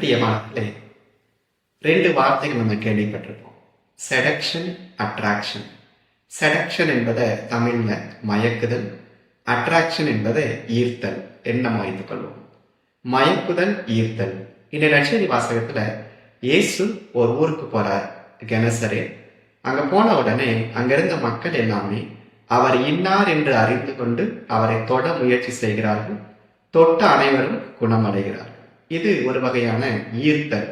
பிரியமானே ரெண்டு வார்த்தைகள் நம்ம கேள்விப்பட்டிருப்போம். செடக்ஷன் அட்ராக்ஷன் செடக்ஷன் என்பதை தமிழில் மயக்குதல் அட்ராக்ஷன் என்பதை ஈர்த்தல் என்ன வைத்துக் கொள்வோம். மயக்குதல் ஈர்த்தல். இந்த லட்சணி வாசகத்தில் இயேசு ஒரு ஊருக்கு போறார் கெனசரே அங்க போன உடனே அங்கிருந்த மக்கள் எல்லாமே அவர் இன்னார் என்று அறிந்து கொண்டு அவரை தொட முயற்சி செய்கிறார்கள் தொட்ட அனைவரும் குணமடைகிறார்கள். இது ஒரு வகையான ஈர்த்தல்.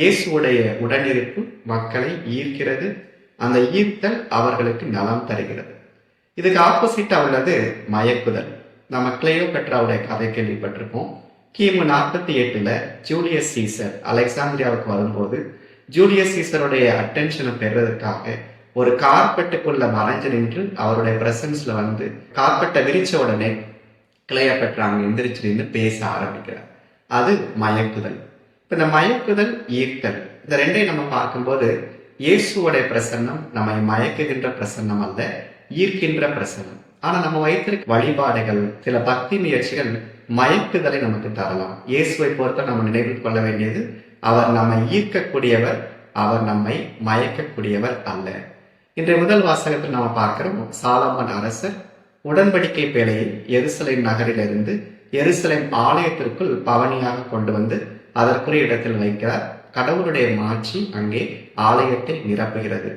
இயேசுடைய உடனிருப்பு மக்களை ஈர்க்கிறது. அந்த ஈர்த்தல் அவர்களுக்கு நலம் தருகிறது. இதுக்கு ஆப்போசிட்டா உள்ளது மயக்குதல். நம்ம கிளையோ பெட்ராவுடைய கதை கேள்விப்பட்டிருப்போம். கிமு நாற்பத்தி எட்டுல ஜூலியஸ் சீசர் அலெக்சாந்திரியாவுக்கு வரும்போது ஜூலியஸ் சீசருடைய அட்டென்ஷனை பெறுவதற்காக ஒரு கார்பெட்டுக்குள்ள மறைஞ்சு நின்று அவருடைய பிரசன்ஸ்ல வந்து கார்பெட்டை விரிச்ச உடனே கிளைய பெற்றாங்க எந்திரிச்சு நின்று பேச ஆரம்பிக்கிறார். அது மயக்குதல். இப்போ இந்த மயக்குதல் ஈர்த்தல் இந்த ரெண்டையும் நம்ம பார்க்கும்போது இயேசுவோடைய பிரசன்னம் நம்மை மயக்குகின்ற பிரசன்னம் அல்ல ஈர்க்கின்ற பிரசன்னம். ஆனா நம்ம வைத்திருக்க வழிபாடுகள் சில பக்தி முயற்சிகள் மயக்குதலை நமக்கு தரலாம். இயேசுவை பொறுத்த நம்ம நினைவில் கொள்ள வேண்டியது அவர் நம்மை ஈர்க்கக்கூடியவர் அவர் நம்மை மயக்கக்கூடியவர் அல்ல. இன்றைய முதல் வாசகத்தில் நம்ம பார்க்கிறோம் சாலமன் அரசர் உடன்படிக்கை பேழையை எருசலேம் நகரிலிருந்து எருசலேம் ஆலயத்திற்குள் பவனியாக கொண்டு வந்து அதற்குரிய இடத்தில் வைக்கிறார். கடவுளுடைய மாட்சி அங்கே ஆலயத்தை நிரப்புகிறது.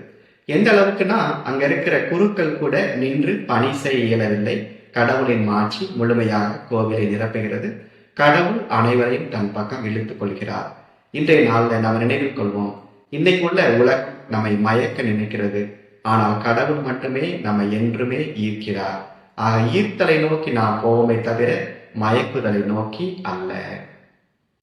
எந்த அளவுக்குன்னா அங்க இருக்கிற குருக்கள் கூட நின்று பணி செய்ய இயலவில்லை. கடவுளின் மாட்சி முழுமையாக கோவிலை நிரப்புகிறது. கடவுள் அனைவரையும் தன் பக்கம் இழுத்துக் கொள்கிறார். இன்றைய நாளில் நாம் நினைவில் கொள்வோம் இன்னைக்குள்ள உலகம் நம்மை மயக்க நினைக்கிறது. ஆனால் கடவுள் மட்டுமே நம்மை என்றுமே ஈர்க்கிறார். ஈர்த்தலை நோக்கி நாம் போவோமே தவிர மயக்குதலை நோக்கி அல்ல